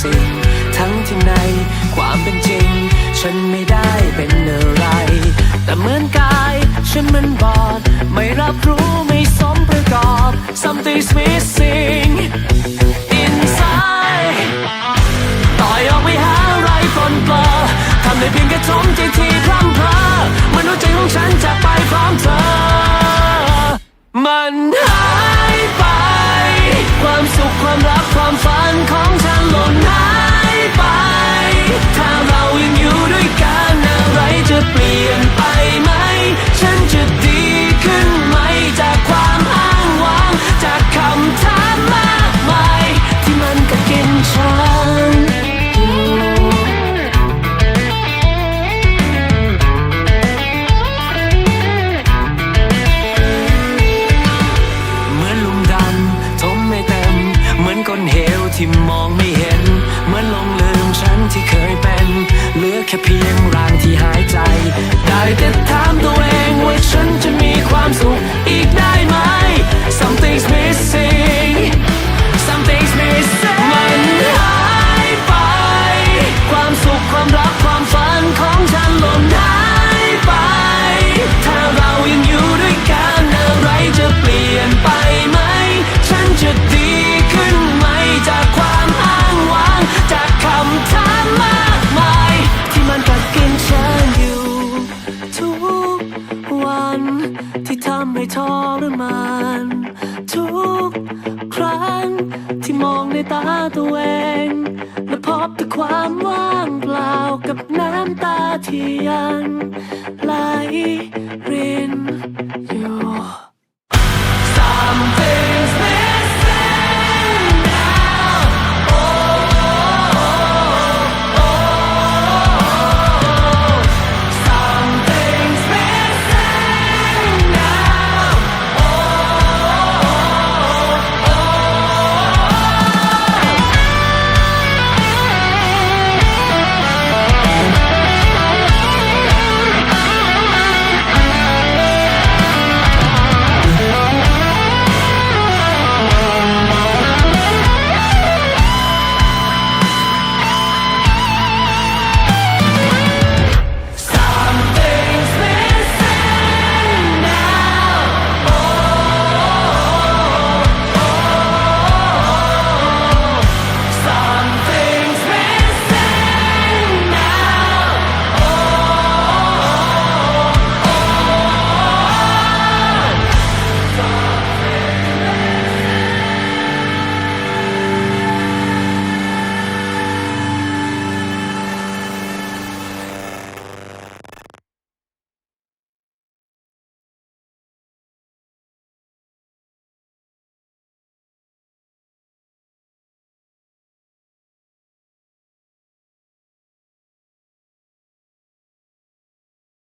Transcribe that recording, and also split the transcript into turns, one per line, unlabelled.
สิทั้งที่ในความเป็นจริง ฉันไม่ได้เป็นอะไร แต่เหมือนกาย ฉันมันบอด ไม่รับรู้ไม่สมประกอบ something's missing ที่มองไม่เห็นเมื่อนลงลืมฉันที่เคยเป็น เหลือแค่เพียงร่างที่หายใจ ไม่ทรมาน ทุกครั้งที่มองในตาตัวเอง และพบแต่ความว่างเปล่ากับน้ำตาที่ยังไหล